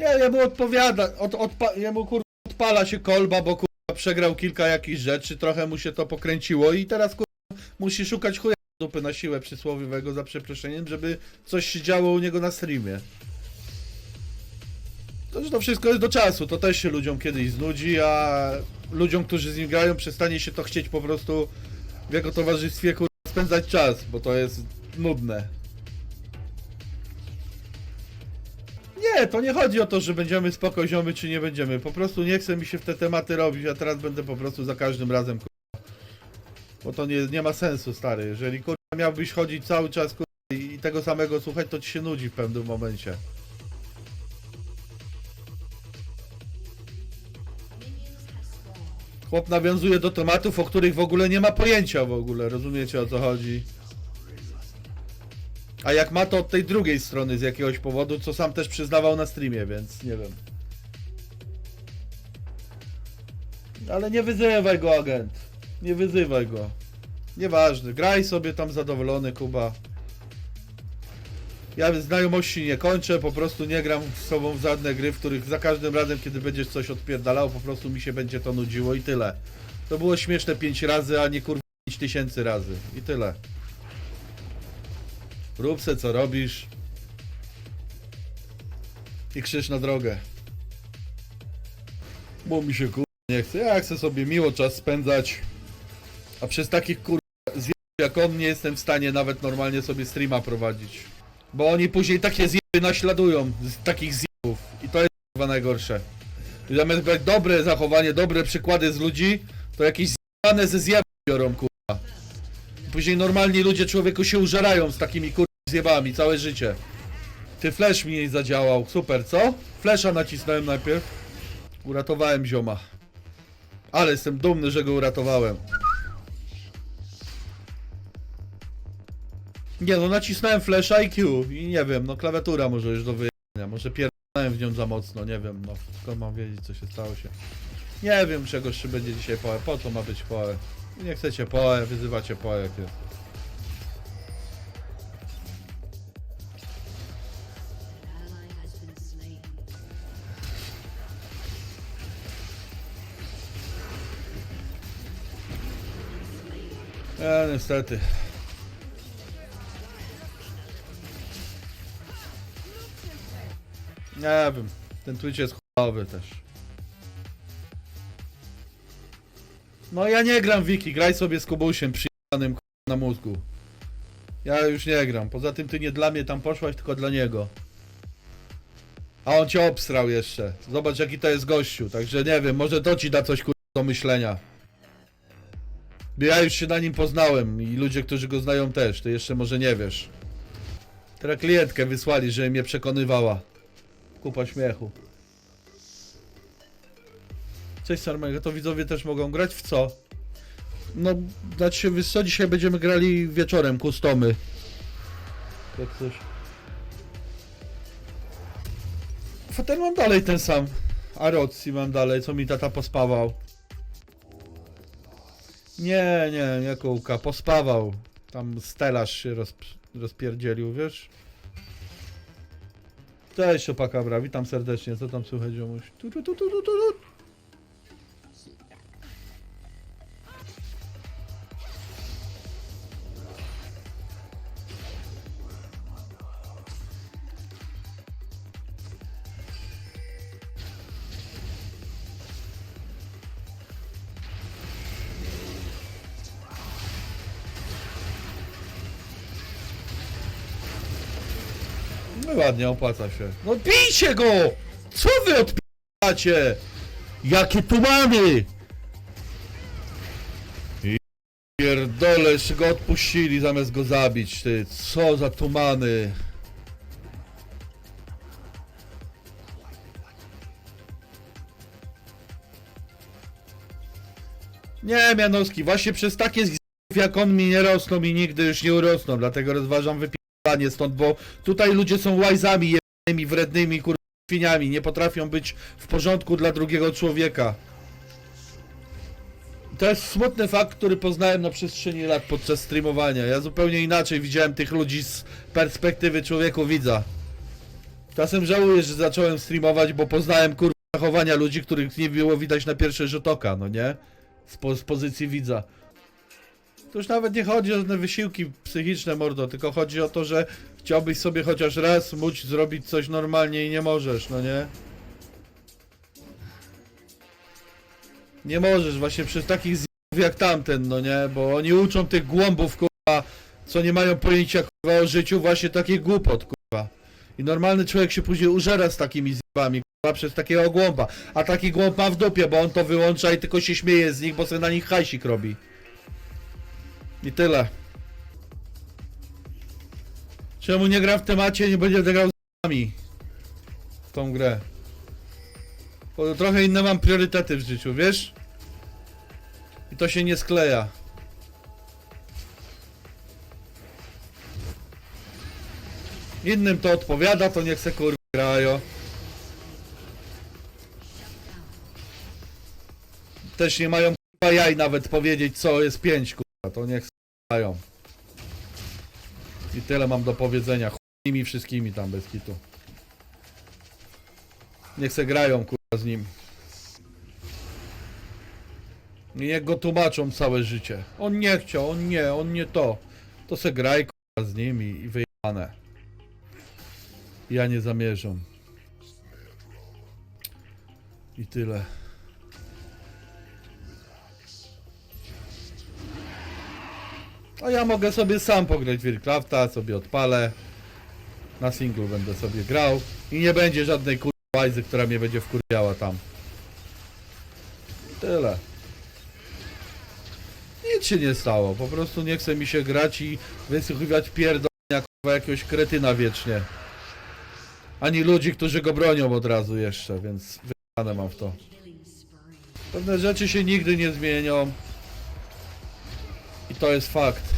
Nie, jemu odpowiada, od, odpa, jemu kurwa odpala się kolba, bo kurwa przegrał kilka jakichś rzeczy, trochę mu się to pokręciło i teraz kurwa musi szukać chuja dupy na siłę przysłowiowego za przeproszeniem, żeby coś się działo u niego na streamie. To, to wszystko jest do czasu, to też się ludziom kiedyś znudzi, a ludziom, którzy z nim grają, przestanie się to chcieć po prostu w jego towarzystwie kurwa spędzać czas, bo to jest nudne. Nie, to nie chodzi o to, że będziemy spoko ziomy, czy nie będziemy. Po prostu nie chce mi się w te tematy robić, a teraz będę po prostu za każdym razem kurwa. Bo to nie, nie ma sensu, stary. Jeżeli kurwa miałbyś chodzić cały czas kurwa, i tego samego słuchać, to ci się nudzi w pewnym momencie. Chłop nawiązuje do tematów, o których w ogóle nie ma pojęcia w ogóle, rozumiecie o co chodzi? A jak ma to od tej drugiej strony z jakiegoś powodu, co sam też przyznawał na streamie, więc nie wiem. Ale nie wyzywaj go, agent. Nie wyzywaj go. Nieważne, graj sobie tam zadowolony, Kuba. Ja znajomości nie kończę, po prostu nie gram z sobą w żadne gry, w których za każdym razem, kiedy będziesz coś odpierdalał, po prostu mi się będzie to nudziło i tyle. To było śmieszne 5 razy, a nie kurwa 5 tysięcy razy. I tyle. Rób se co robisz. I krzyż na drogę. Bo mi się kur... nie chce. Ja chcę sobie miło czas spędzać. A przez takich kur... zjeb jak on nie jestem w stanie nawet normalnie sobie streama prowadzić. Bo oni później takie zjeby naśladują z takich zjebów. I to jest chyba najgorsze. I Zamiast brać dobre zachowanie, dobre przykłady z ludzi, to jakieś zjebane ze zjebów biorą kurwa. Później normalni ludzie człowieku się użerają z takimi kur... zjebami całe życie. Ty flash mi nie zadziałał, super, co? Flesza nacisnąłem najpierw. Uratowałem zioma. Ale jestem dumny, że go uratowałem. Nie no, nacisnąłem flasha i Q i nie wiem, no klawiatura może już do wyjechania, może pierdolałem w nią za mocno, nie wiem, no skąd mam wiedzieć co się stało się. Nie wiem czegoś czy będzie dzisiaj poe, po co ma być poe. Nie chcecie poe, wyzywacie poe jak jest. E, niestety. Nie wiem, ten Twitch jest chujowy też. No ja nie gram Wiki, graj sobie z Kubusiem przyjebanym na mózgu. Ja już nie gram, poza tym ty nie dla mnie tam poszłaś, tylko dla niego. A on cię obsrał jeszcze. Zobacz jaki to jest gościu, także nie wiem, może to ci da coś do myślenia. Ja już się na nim poznałem i ludzie, którzy go znają też, ty jeszcze może nie wiesz. Teraz klientkę wysłali, żeby mnie przekonywała. Kupa śmiechu. Cześć Sarmega, to widzowie też mogą grać w co? No, znaczy się, co, dzisiaj będziemy grali wieczorem, kustomy. Jak coś. Fotel mam dalej ten sam. A Roxy mam dalej, co mi tata pospawał. Nie, nie, nie kółka, pospawał. Tam stelaż się roz, rozpierdzielił, wiesz? Cześć opakabra, witam serdecznie, co tam słychać ziomuś? Tu, tu, tu, tu, tu, tu, tu. No ładnie, opłaca się. No bijcie go! Co wy odpieracie? Jakie tumany! I Pierdolę, jeszcze go odpuścili zamiast go zabić, ty. Co za tumany. Nie, Mianowski, właśnie przez takie z jak on mi nie rosną i nigdy już nie urosną, dlatego rozważam wypieranie stąd, bo tutaj ludzie są łajzami jebanymi, wrednymi, kur... świniami, nie potrafią być w porządku dla drugiego człowieka. To jest smutny fakt, który poznałem na przestrzeni lat podczas streamowania. Ja zupełnie inaczej widziałem tych ludzi z perspektywy człowieku widza. Czasem żałuję, że zacząłem streamować, bo poznałem kurwa zachowania ludzi, których nie było widać na pierwszy rzut oka, no nie? Z, po, z pozycji widza. To już nawet nie chodzi o żadne wysiłki psychiczne, mordo, tylko chodzi o to, że chciałbyś sobie chociaż raz móc zrobić coś normalnie i nie możesz, no nie? Nie możesz, właśnie przez takich z***ów jak tamten, no nie? Bo oni uczą tych głąbów, kurwa, co nie mają pojęcia, kurwa, o życiu, właśnie takich głupot, kurwa. I normalny człowiek się później użera z takimi zjebami, kurwa, przez takiego głąba. A taki głąb ma w dupie, bo on to wyłącza i tylko się śmieje z nich, bo sobie na nich hajsik robi. I tyle. Czemu nie gra w temacie, nie będzie grał z nami w tą grę? Bo trochę inne mam priorytety w życiu, wiesz? I to się nie skleja. Innym to odpowiada, to niech se kurwa grają. Też nie mają kurwa jaj nawet powiedzieć co jest 5 kurwa, to niech grają. I tyle mam do powiedzenia. Chuj nimi wszystkimi tam bez kitu. Niech se grają kurwa z nim. I niech go tłumaczą całe życie. On nie chciał, on nie, on nie to. To se graj kurwa z nimi i wyjebane. Ja nie zamierzam. I tyle. A ja mogę sobie sam pograć w sobie odpalę. Na singlu będę sobie grał. I nie będzie żadnej kurwa która mnie będzie wkurwiała tam. Tyle. Nic się nie stało, po prostu nie chce mi się grać i wysłuchiwać pierdolenia kurwa jakiegoś kretyna wiecznie. Ani ludzi, którzy go bronią od razu jeszcze, więc wyjane mam w to. Pewne rzeczy się nigdy nie zmienią. I to jest fakt.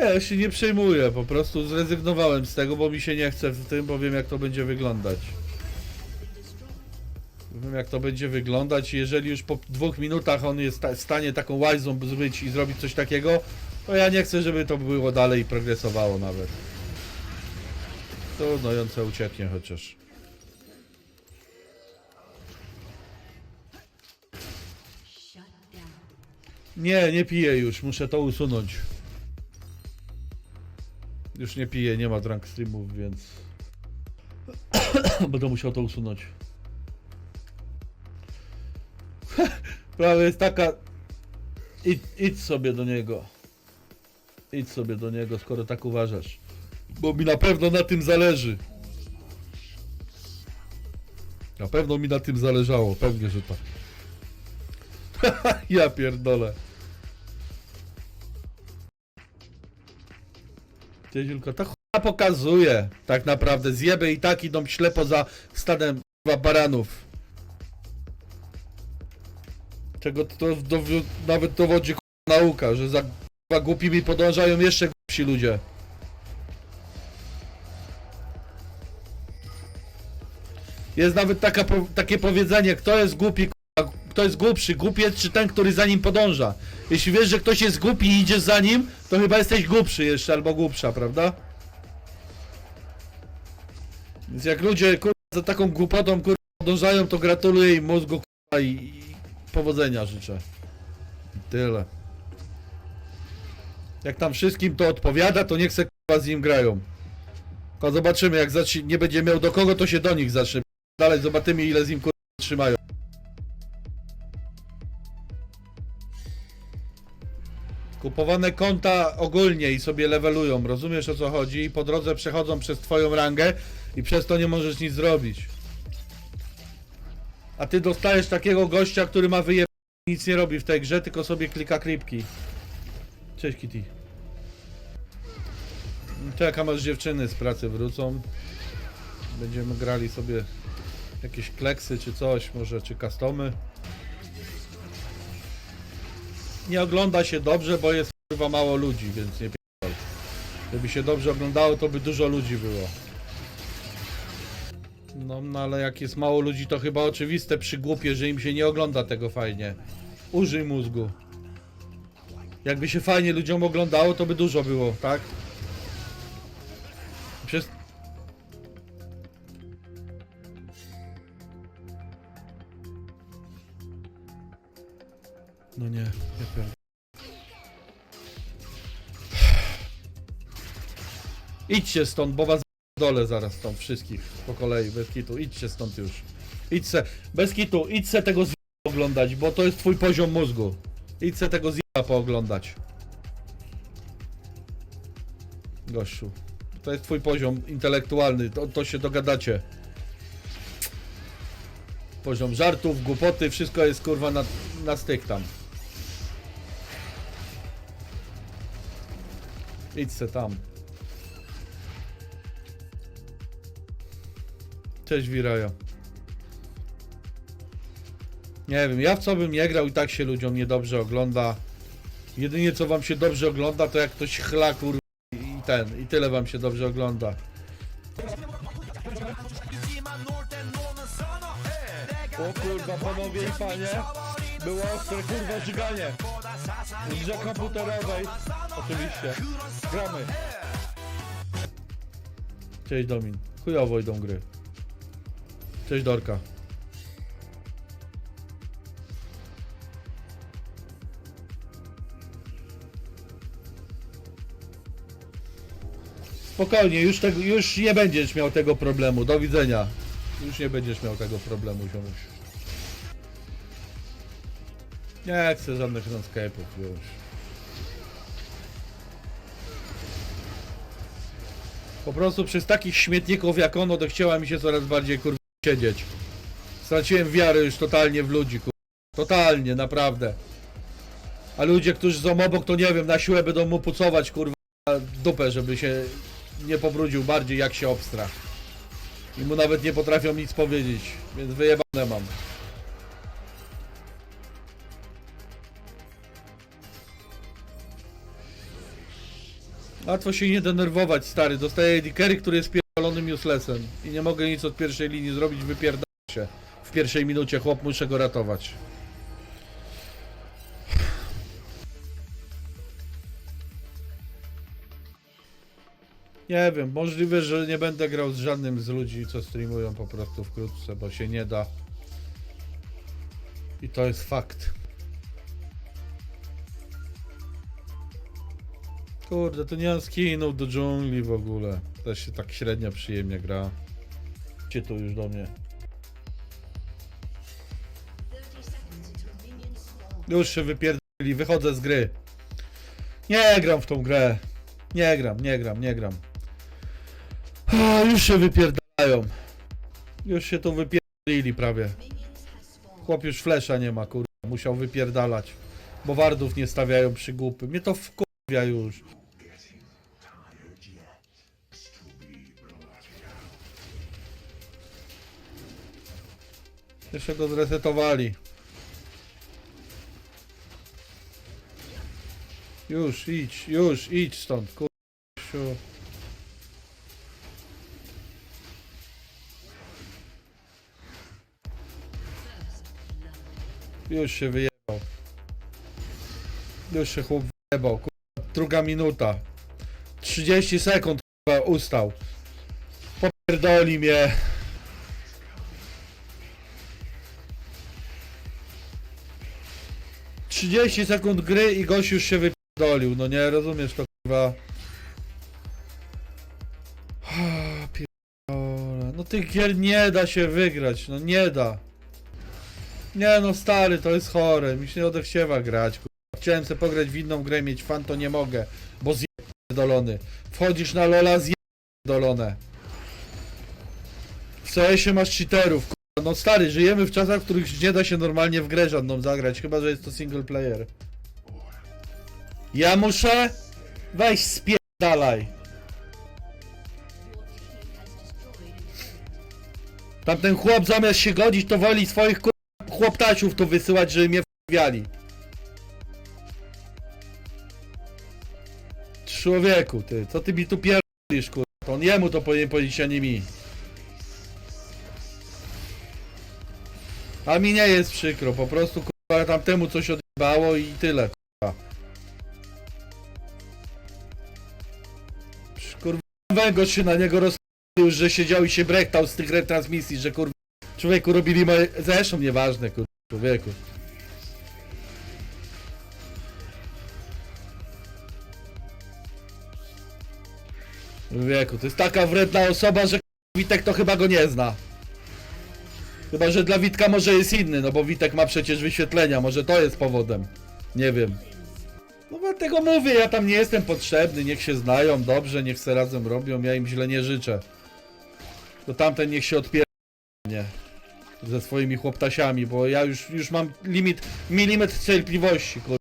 Ja się nie przejmuję, po prostu zrezygnowałem z tego, bo mi się nie chce w tym, bo wiem jak to będzie wyglądać. Wiem jak to będzie wyglądać i jeżeli już po dwóch minutach on jest w stanie taką łajzą zbyć i zrobić coś takiego, to ja nie chcę, żeby to było dalej i progresowało nawet. Trudno, jące ucieknie chociaż. Nie, nie piję już, muszę to usunąć. Już nie piję, nie ma drunk streamów, więc... Będę musiał to usunąć. Prawie jest taka... Idź, sobie do niego. Idź sobie do niego, skoro tak uważasz. Bo mi na pewno na tym zależy. Na pewno mi na tym zależało, pewnie, że tak. ja pierdolę. Cieziulko, to chuja pokazuje. Tak naprawdę, zjeby i tak idą ślepo za stadem baranów. Czego to nawet dowodzi nauka, że za kurwa, głupimi podążają jeszcze głupsi ludzie. Jest nawet taka, takie powiedzenie, kto jest głupi, kto jest głupszy, głupiec czy ten, który za nim podąża. Jeśli wiesz, że ktoś jest głupi i idziesz za nim, to chyba jesteś głupszy jeszcze albo głupsza, prawda? Więc jak ludzie za taką głupotą kurwa, podążają, to gratuluję im mózgu kurwa, i, i powodzenia życzę. I tyle. Jak tam wszystkim to odpowiada, to niech se kurwa z nim grają. To zobaczymy, jak zacznie, nie będzie miał do kogo, to się do nich zacznie. Dalej zobaczymy, ile z nim kurwa trzymają. Kupowane konta ogólnie i sobie levelują, rozumiesz o co chodzi? I po drodze przechodzą przez twoją rangę i przez to nie możesz nic zrobić. A ty dostajesz takiego gościa, który ma wyje... nic nie robi w tej grze, tylko sobie klika klipki. Cześć Kitty. Czekam aż dziewczyny z pracy wrócą. Będziemy grali sobie jakieś kleksy czy coś, może czy customy. Nie ogląda się dobrze, bo jest chyba mało ludzi, więc nie pierdol. Gdyby się dobrze oglądało, to by dużo ludzi było. No, no ale jak jest mało ludzi, to chyba oczywiste przygłupie, że im się nie ogląda tego fajnie. Użyj mózgu. Jakby się fajnie ludziom oglądało, to by dużo było, tak? Idźcie stąd, bo was dole zaraz stąd wszystkich po kolei, bez kitu. Idźcie stąd już. Idź se, bez kitu, idź se tego z oglądać, bo to jest twój poziom mózgu. Idź se tego zjeba pooglądać. Gościu. To jest twój poziom intelektualny, to, to się dogadacie. Poziom żartów, głupoty, wszystko jest kurwa na, na styk tam. Idź se tam. Cześć Wiraja. Nie wiem, ja w co bym nie grał i tak się ludziom niedobrze ogląda. Jedynie co wam się dobrze ogląda to jak ktoś chla kur... i ten, i tyle wam się dobrze ogląda. O kurwa, panowie i panie, było ostre kurwa żyganie. W grze komputerowej, oczywiście. Gramy. Cześć Domin. Chujowo idą gry. Cześć Dorka. Spokojnie, już, tego, już nie będziesz miał tego problemu. Do widzenia. Już nie będziesz miał tego problemu, ziomuś. Nie chcę żadnych landscape'ów już. Po prostu przez takich śmietników jak ono to chciała mi się coraz bardziej kurwa siedzieć. Straciłem wiarę już totalnie w ludzi, kurwa. Totalnie, naprawdę. A ludzie, którzy są obok, to nie wiem, na siłę będą mu pucować, kurwa, dupę, żeby się nie pobrudził bardziej, jak się obstra. I mu nawet nie potrafią nic powiedzieć, więc wyjebane mam. Łatwo się nie denerwować, stary. Dostaję carry, który jest pierdolonym uselessem. I nie mogę nic od pierwszej linii zrobić, wypierdam się. W pierwszej minucie chłop, muszę go ratować. Nie wiem, możliwe, że nie będę grał z żadnym z ludzi, co streamują po prostu wkrótce, bo się nie da. I to jest fakt. Kurde, to nie skinów do dżungli w ogóle. Też się tak średnio przyjemnie gra. Gdzie tu już do mnie? 30 seconds until minions spawn. Już się wypierdolili, wychodzę z gry. Nie gram w tą grę. Nie gram, nie gram, nie gram. Już się wypierdalają. Już się tu wypierdolili prawie. Chłop już flesza nie ma, kurwa. Musiał wypierdalać. Bo wardów nie stawiają przy głupy. Mnie to wkurwia już. Jeszcze go zresetowali. Już, idź, już, idź stąd, kurwa. Już się wyjebał. Już się chłop wyjebał, kurwa. Druga minuta. 30 sekund, kurwa, ustał. Popierdoli mnie. Trzydzieści sekund gry i gość już się wypierdolił. No nie rozumiesz to kurwa. Ah. No tych gier nie da się wygrać, no nie da. Nie no stary, to jest chore, mi się nie odechciewa grać, kurwa. Chciałem sobie pograć w inną grę, mieć fan, to nie mogę, bo zjedolony. Wchodzisz na Lola, zjedolone. W CS-ie masz cheaterów, kurwa. No stary, żyjemy w czasach, w których nie da się normalnie w grę żadną zagrać, chyba, że jest to single player. Ja muszę? Weź spierdalaj. Tamten chłop zamiast się godzić, to woli swoich chłoptasiów tu wysyłać, żeby mnie wwiali. Człowieku, ty, co ty mi tu pierdolisz, kur... To on jemu to powinien powiedzieć, a nie mi. A mi nie jest przykro, po prostu kurwa tamtemu coś odjebało i tyle kurwa. Kurwa węgorz się na niego rozpił, że siedział i się brektał z tych retransmisji, że kurwa człowieku robili moje... Zresztą nieważne kurwa człowieku. Wieku, to jest taka wredna osoba, że Witek to chyba go nie zna. Chyba, że dla Witka może jest inny, no bo Witek ma przecież wyświetlenia, może to jest powodem. Nie wiem. No dlatego mówię, ja tam nie jestem potrzebny, niech się znają dobrze, niech se razem robią, ja im źle nie życzę. To tamten niech się odpier... nie. Ze swoimi chłoptasiami, bo ja już, już mam limit, milimetr cierpliwości, kur...